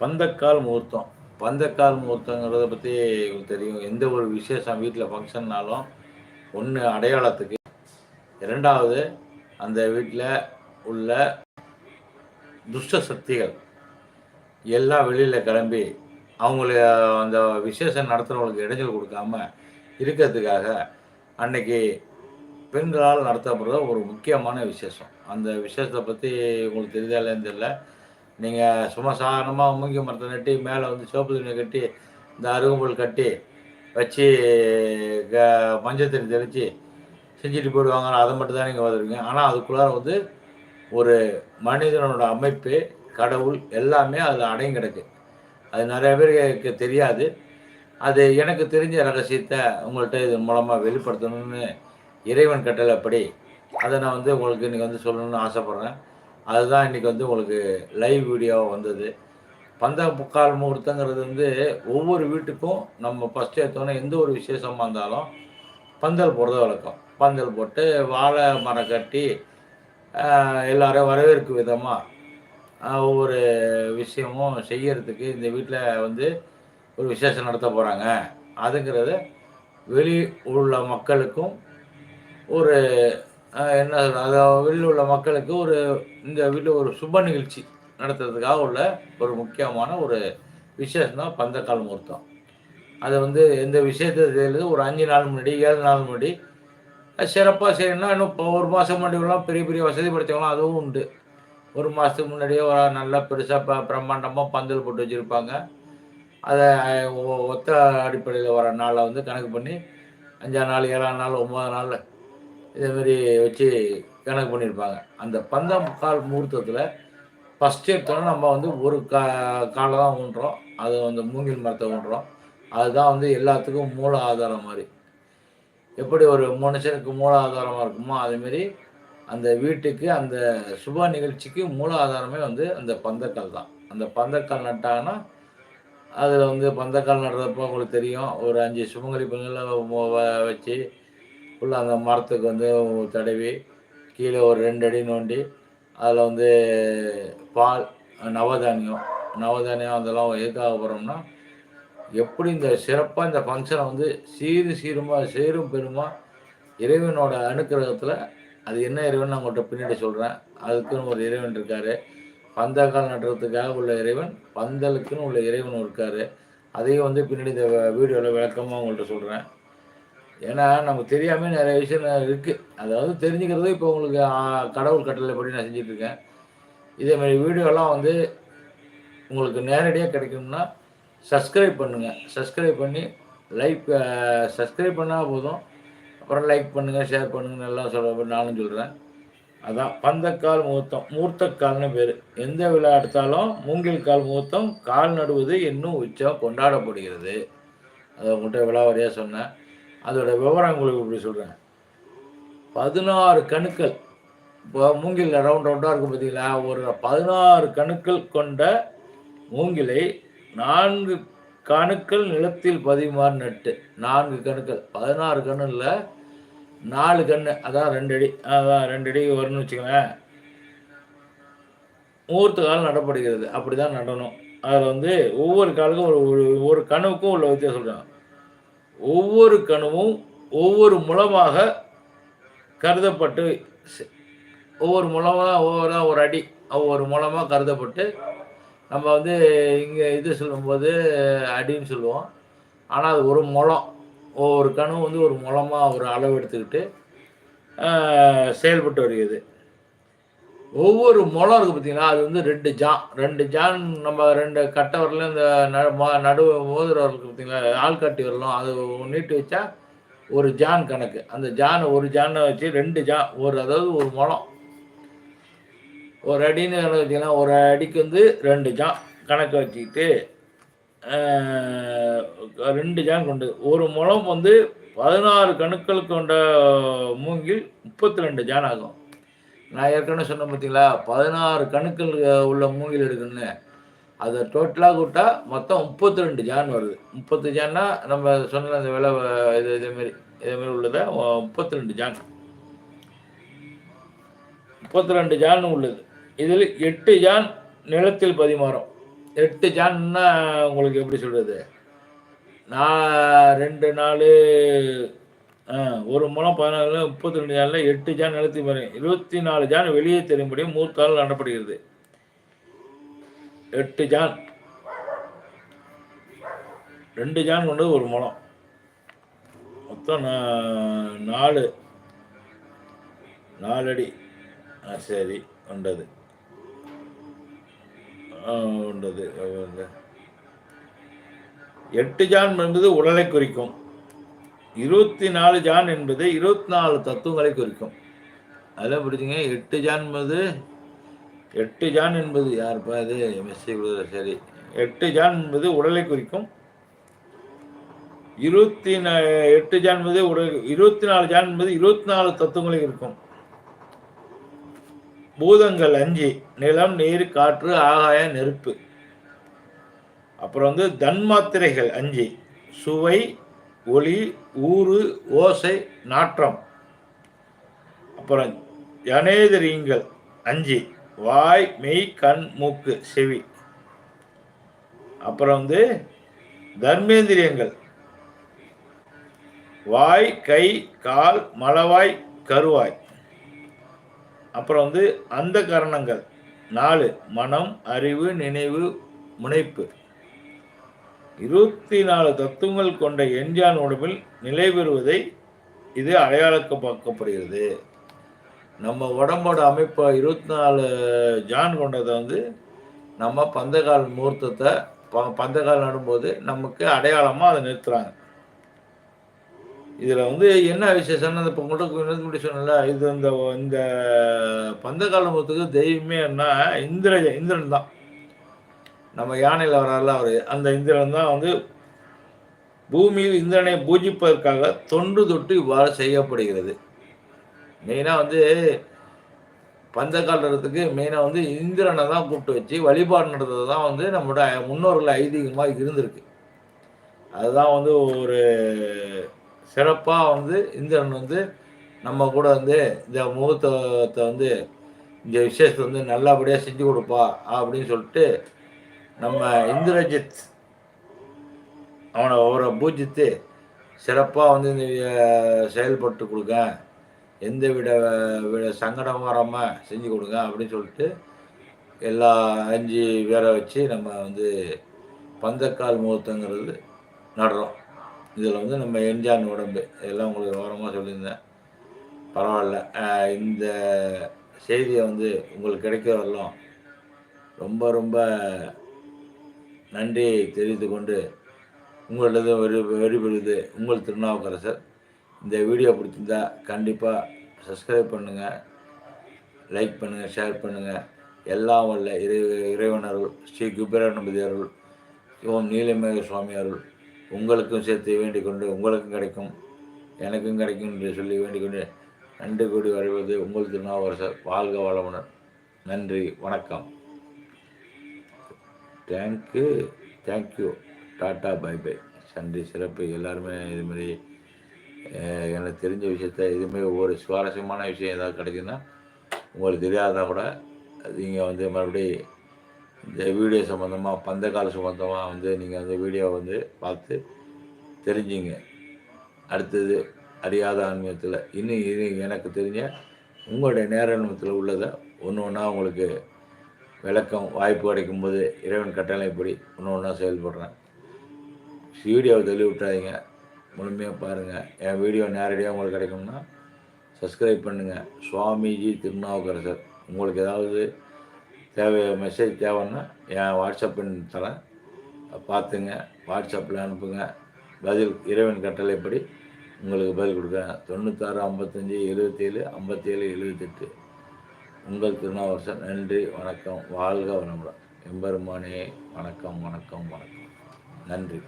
பந்தக்கால் முகூர்த்தம். பந்தக்கால் முகூர்த்தங்கிறத பற்றி உங்களுக்கு தெரியும். எந்த ஒரு விசேஷம் வீட்டில் ஃபங்க்ஷன்னாலும் ஒன்று அடையாளத்துக்கு. இரண்டாவது அந்த வீட்டில் உள்ள துஷ்ட சக்திகள் எல்லாம் வெளியில் கிளம்பி அவங்கள அந்த விசேஷம் நடத்துகிறவங்களுக்கு இடைஞ்சல் கொடுக்காம இருக்கிறதுக்காக அன்னைக்கு பெண்களால் நடத்தப்படுற ஒரு முக்கியமான விசேஷம். அந்த விசேஷத்தை பற்றி உங்களுக்கு தெரியுதா இல்லைன்னு தெரியல. நீங்கள் சும்மா சாதாரணமாக மூங்கி மரத்தை நட்டி மேலே வந்து சோப்பு துணியை கட்டி இந்த அருகம்புல் கட்டி வச்சு க மஞ்சள் தண்ணி தெளித்து செஞ்சுட்டு போயிடுவாங்க அதை மட்டும் தான் நீங்கள் வந்துருங்க ஆனால் அதுக்குள்ளார வந்து ஒரு மனிதனோட அமைப்பு கடவுள் எல்லாமே அதில் அடையும் கிடக்கு. அது நிறைய பேருக்கு தெரியாது. அது எனக்கு தெரிஞ்ச ரகசியத்தை உங்கள்கிட்ட இது மூலமாக வெளிப்படுத்தணும்னு இறைவன் கட்டளைப்படி அதை நான் வந்து உங்களுக்கு இன்றைக்கி வந்து சொல்லணும்னு ஆசைப்பட்றேன். அதுதான் இன்றைக்கி வந்து உங்களுக்கு லைவ் வீடியோவாக வந்தது. பந்த புக்கால் முகூர்த்தங்கிறது வந்து ஒவ்வொரு வீட்டுக்கும் நம்ம ஃபஸ்ட்டு எடுத்தோன்னே எந்த ஒரு விசேஷமாக இருந்தாலும் பந்தல் போடுறது வழக்கம். பந்தல் போட்டு வாழை மரம் கட்டி எல்லோரும் எல்லாரையும் வரவேற்கும் விதமாக ஒவ்வொரு விஷயமும் செய்யறதுக்கு இந்த வீட்டில் வந்து ஒரு விசேஷம் நடத்த போகிறாங்க அதுங்கிறத வெளி உள்ள மக்களுக்கும் ஒரு என்ன சொல்றது, அதாவது வெளியில் உள்ள மக்களுக்கு ஒரு இந்த வீட்டில் ஒரு சுப நிகழ்ச்சி நடத்துறதுக்காக உள்ள ஒரு முக்கியமான ஒரு விசேஷம் தான் பந்தக்கால் முகூர்த்தம். அது வந்து எந்த விஷயத்தை செய்யறது ஒரு அஞ்சு நாள் முன்னாடி ஏழு நாள் முன்னாடி. சிறப்பாக செய்யணும்னா இன்னும் இப்போ ஒரு மாதம் முன்னாடிலாம் பெரிய பெரிய வசதி படைத்தவங்களாம் அதுவும் உண்டு. ஒரு மாதத்துக்கு முன்னாடியே ஒரு நல்லா பெருசாக ப பிரம்மாண்டமாக பந்தல் போட்டு வச்சுருப்பாங்க. அதை ஒத்த அடிப்படையில் வர நாளை வந்து கணக்கு பண்ணி அஞ்சாம் நாள் ஏழாம் நாள் ஒன்பதாம் நாள் இதேமாரி வச்சு கணக்கு பண்ணியிருப்பாங்க. அந்த பந்தம் கால் முகூர்த்தத்தில் ஃபஸ்ட் எடுத்தோன்னே நம்ம வந்து ஒரு கா காலை தான் ஊன்றோம். அது வந்து மூங்கில் மரத்தை ஊன்றோம். அதுதான் வந்து எல்லாத்துக்கும் மூல ஆதாரம் மாதிரி. எப்படி ஒரு மனுஷனுக்கு மூல ஆதாரமாக இருக்குமோ அதேமாரி அந்த வீட்டுக்கு அந்த சுப நிகழ்ச்சிக்கு மூல ஆதாரமே வந்து அந்த பந்தக்கால் தான். அந்த பந்தக்கால் நட்டாங்கன்னா அதில் வந்து பந்தக்கால் நடுறப்போ உங்களுக்கு தெரியும். ஒரு அஞ்சு சுமங்கலி பெண்களை வச்சு ஃபுல்லாக அந்த மரத்துக்கு வந்து தடவி கீழே ஒரு ரெண்டு அடி நோண்டி அதில் வந்து பால் நவதானியம். நவதானியம் அதெல்லாம் எதுக்காக போகிறோம்னா எப்படி இந்த சிறப்பாக இந்த ஃபங்க்ஷனை வந்து சீரு சீருமா சீரும் பெருமா இறைவனோட அனுக்கிரகத்தில் அது என்ன இறைவன் நான் உங்கள்கிட்ட பின்னாடி சொல்கிறேன் அதுக்குன்னு ஒரு இறைவன் இருக்கார். பந்தக்கால் நடுறதுக்காக உள்ள இறைவன் பந்தலுக்குன்னு உள்ள இறைவன் இருக்கார். அதையும் வந்து பின்னாடி இந்த வீடியோவில் விளக்கமாக உங்கள்கிட்ட சொல்கிறேன் ஏன்னா நமக்கு தெரியாம நிறைய விஷயம் இருக்குது அதாவது தெரிஞ்சுக்கிறது இப்போ உங்களுக்கு கடவுள் கட்டளை படி நான் செஞ்சுட்டு இருக்கேன் இதே மாதிரி வீடியோலாம் வந்து உங்களுக்கு நேரடியாக கிடைக்கணும்னா சப்ஸ்கிரைப் பண்ணுங்கள் சப்ஸ்கிரைப் பண்ணி லைக் சப்ஸ்கிரைப் பண்ணால் போதும். அப்புறம் லைக் பண்ணுங்கள் ஷேர் பண்ணுங்கள் எல்லாம் சொல்ல நானும் சொல்கிறேன் அதான் பந்தக்கால் முகூர்த்தம். மூர்த்தக்கால்னு பேர். எந்த விழா எடுத்தாலும் மூங்கில் கால் முகூர்த்தம் கால் நடுவது இன்னும் உச்சம் கொண்டாடப்படுகிறது. அதை உங்கள்கிட்ட விழாவாரியாக சொன்னேன். அதோட விவரம் உங்களுக்கு இப்படி சொல்கிறேன் பதினாறு கணுக்கள் இப்போ மூங்கில் ரவுண்ட் ரவுண்டாக இருக்கும் பார்த்தீங்களா ஒரு பதினாறு கணுக்கள் கொண்ட மூங்கிலை நான்கு கணுக்கள் நிலத்தில் பதிமாறு நட்டு. நான்கு கணுக்கள். பதினாறு கண்ணு இல்லை நாலு கண்ணு. அதான் ரெண்டு அடி அதான் ரெண்டு அடி வரும்னு வச்சுக்கோங்களேன். முகூர்த்த காலம் நடப்படுகிறது. அப்படி தான் நடணும். அதில் வந்து ஒவ்வொரு காலுக்கும் ஒரு ஒரு ஒரு கணுவுக்கும் உள்ள வித்தியாசம் சொல்கிறாங்க ஒவ்வொரு கணுவும் ஒவ்வொரு முளமாக கருதப்பட்டு செ- ஒவ்வொரு முளமாக ஒவ்வொரு ஒரு அடி ஒவ்வொரு மூலமாக கருதப்பட்டு நம்ம வந்து இங்கே இது சொல்லும்போது அடின்னு சொல்லுவோம். ஆனால் அது ஒரு முளம் ஒவ்வொரு கணு வந்து ஒரு முளமாக ஒரு அளவு எடுத்துக்கிட்டு செயல்பட்டு வருகிறது. ஒவ்வொரு முளம் இருக்குது பார்த்தீங்களா அது வந்து ரெண்டு ஜான் ரெண்டு ஜான் நம்ம ரெண்டு கட்டை வரல இந்த நடு ம- பார்த்தீங்களா மோதிர கட்டி பார்த்தீங்களா ஆள்காட்டி வரலாம். அது நீட்டு வச்சா ஒரு ஜான் கணக்கு. அந்த ஜான் ஒரு ஜானை வச்சு ரெண்டு ஜான் ஒரு அதாவது ஒரு முளம். ஒரு அடின்னு கணக்கு வச்சிங்கன்னா ஒரு அடிக்கு வந்து ரெண்டு ஜான் கணக்கு வச்சுக்கிட்டு ரெண்டு ஜான் கொண்டு ஒரு முளம் வந்து பதினாறு கணுக்கள் கொண்ட மூங்கில் முப்பத்தி ரெண்டு ஜான் ஆகும். நான் ஏற்கனவே சொன்னேன் பார்த்தீங்களா? பதினாறு கணுக்கள் உள்ள மூங்கில் எடுக்கணும்னு அதை டோட்டலாக கூட்டா மொத்தம் முப்பத்தி ரெண்டு ஜான் வருது. முப்பத்து ஜான்னா நம்ம சொன்ன அந்த விலை இது இதேமாரி இதேமாரி உள்ளதை முப்பத்தி ரெண்டு ஜான். முப்பத்தி ரெண்டு ஜான் உள்ளது. இதில் எட்டு ஜான் நிலத்தில் பதிமாறும். எட்டு ஜான்னா உங்களுக்கு எப்படி சொல்கிறது நான் ரெண்டு நாள் ஒரு மூலம் பதினாலு முப்பத்தி ரெண்டு ஜானில் எட்டு ஜான் நிலத்தி பாருங்க. இருபத்தி நாலு ஜான் வெளியே தெரியும்படி மூத்தால் நடப்படுகிறது எட்டு ஜான். ரெண்டு ஜான் கொண்டது ஒரு முளம் மொத்தம் நாலு. நாலடி. ஆ சரி கொண்டது. உண்டது எட்டு ஜான் என்பது உடலை குறிக்கும். இருபத்தி நாலு ஜான் என்பது இருபத்தி நாலு தத்துவங்களை குறிக்கும். அதெல்லாம் பிடிச்சிங்க. எட்டு ஜான் என்பது எட்டு ஜான் என்பது யாருப்பா அது மெஸ்ஸி சரி. எட்டு ஜான் என்பது உடலை குறிக்கும். இருபத்தி எட்டு ஜான் என்பது உடல் இருபத்தி நாலு ஜான் என்பது இருபத்தி நாலு தத்துவங்களை இருக்கும் பூதங்கள் அஞ்சு நிலம் நீர் காற்று ஆகாயம் நெருப்பு. அப்புறம் வந்து தன்மாத்திரைகள் அஞ்சு. சுவை ஒளி ஊறு ஓசை நாற்றம். அப்புறம் ஜனேதரியங்கள் அஞ்சு வாய் மெய் கண் மூக்கு செவி. அப்புறம் வந்து தர்மேந்திரியங்கள். வாய் கை கால் மலவாய் கருவாய். அப்புறம் வந்து அந்த கரணங்கள் நாலு மனம் அறிவு நினைவு முனைப்பு. இருபத்தி நாலு தத்துவங்கள் கொண்ட எஞ்சான் உடம்பில் நிலை பெறுவதை இது அடையாளக்கப்படுகிறது நம்ம உடம்போட அமைப்பை இருபத்தி நாலு ஜான் கொண்டதை வந்து நம்ம பந்தகால் முகூர்த்தத்தை பந்தகால் நடும்போது நமக்கு அடையாளமாக அதை நிறுத்துகிறாங்க இதில் வந்து என்ன விசேஷம்னு அந்த இப்போ உங்கள்கிட்ட முடி சொன்னல இது இந்த இந்த பந்தகால முகூர்த்தத்துக்கு தெய்வமே என்ன இந்திர இந்திரன் தான். நம்ம யானையில் வரால அவர். அந்த இந்திரன் தான் வந்து பூமியில் இந்திரனை பூஜிப்பதற்காக தொன்று தொட்டு இவ்வாறு செய்யப்படுகிறது. மெயினாக வந்து பந்த காலத்துக்கு மெயினாக வந்து இந்திரனை தான் கூப்பிட்டு வச்சு வழிபாடு நடந்தது தான் வந்து நம்மளோட முன்னோர்கள் ஐதீகமாக இருந்திருக்கு. அதுதான் வந்து ஒரு சிறப்பாக வந்து இந்திரன் வந்து நம்ம கூட வந்து இந்த முகூர்த்தத்தை வந்து இந்த விசேஷத்தை வந்து நல்லபடியாக செஞ்சு கொடுப்பா அப்படின்னு சொல்லிட்டு நம்ம இந்திரஜித் அவனை அவரை பூஜித்து சிறப்பாக வந்து இந்த செயல்பட்டு கொடுங்க. எந்த விட விட சங்கடம் வராமல் செஞ்சு கொடுங்க அப்படின்னு சொல்லிட்டு எல்லா அஞ்சு பேரை வச்சு நம்ம வந்து பந்தக்கால் முகூர்த்தங்கிறது நடுறோம். இதில் வந்து நம்ம எம்ஜான் உடம்பு. எல்லாம் உங்களுக்கு விவரமாக சொல்லியிருந்தேன். பரவாயில்ல. இந்த செய்தியை வந்து உங்களுக்கு கிடைக்கிறதெல்லாம் வரலாம் ரொம்ப ரொம்ப நன்றி தெரிவித்து கொண்டு உங்களது வெறி வெறிபெறுது உங்கள் திருநாவுக்கரசர் இந்த வீடியோ பிடிச்சிருந்தா கண்டிப்பாக சப்ஸ்கிரைப் பண்ணுங்கள் லைக் பண்ணுங்கள் ஷேர் பண்ணுங்கள் எல்லாம் வல்ல இறை இறைவனர்கள் ஸ்ரீ குபேரநபதி அருள் ஓம் நீலமேக சுவாமி அருள். உங்களுக்கும் சேர்த்து வேண்டிக் கொண்டு உங்களுக்கும் கிடைக்கும் எனக்கும் கிடைக்கும் என்று சொல்லி வேண்டிக் கொண்டு நன்றி கூடி வருவது உங்கள் திருநாவுக்கரசர். வாழ்க வளமுடன். நன்றி வணக்கம். Thank you thank you tata bye bye நன்றி சிறப்பு. எல்லாருமே இதுமாரி எனக்கு தெரிஞ்ச விஷயத்த இதுமாரி ஒவ்வொரு சுவாரஸ்யமான விஷயம் ஏதாவது கிடைக்குன்னா உங்களுக்கு தெரியாதான் கூட நீங்கள் வந்து மறுபடியும் இந்த வீடியோ சம்மந்தமாக பந்தகால சம்மந்தமாக வந்து நீங்கள் அந்த வீடியோவை வந்து பார்த்து தெரிஞ்சிங்க. அடுத்தது அறியாத ஆன்மீகத்தில். இன்னும் இது எனக்கு தெரிஞ்ச உங்களுடைய நேரத்தில் உள்ளதை ஒன்று ஒன்றா உங்களுக்கு விளக்கம் வாய்ப்பு கிடைக்கும் போது இறைவன் கட்டளைப்படி ஒன்று ஒன்றா செயல்படுறேன். வீடியோவை தெளிவு விட்டாதீங்க முழுமையாக பாருங்கள் என் வீடியோ நேரடியாக உங்களுக்கு கிடைக்கும்னா சப்ஸ்கிரைப் பண்ணுங்கள் சுவாமிஜி திருநாவுக்கரசர். உங்களுக்கு ஏதாவது தேவை மெசேஜ் தேவைன்னா என் வாட்ஸ்அப் தரேன். பார்த்துங்க. வாட்ஸ்அப்பில் அனுப்புங்க. பதில் இறைவன் கட்டளைப்படி உங்களுக்கு பதில் கொடுக்குறேன். தொண்ணூத்தாறு ஐம்பத்தஞ்சி எழுபத்தேழு ஐம்பத்தேழு எழுபத்தெட்டு உங்கள் திருநாவரசன் நன்றி வணக்கம் வாழ்க வளமுடன். எம்பெருமானே வணக்கம் வணக்கம் வணக்கம். நன்றி.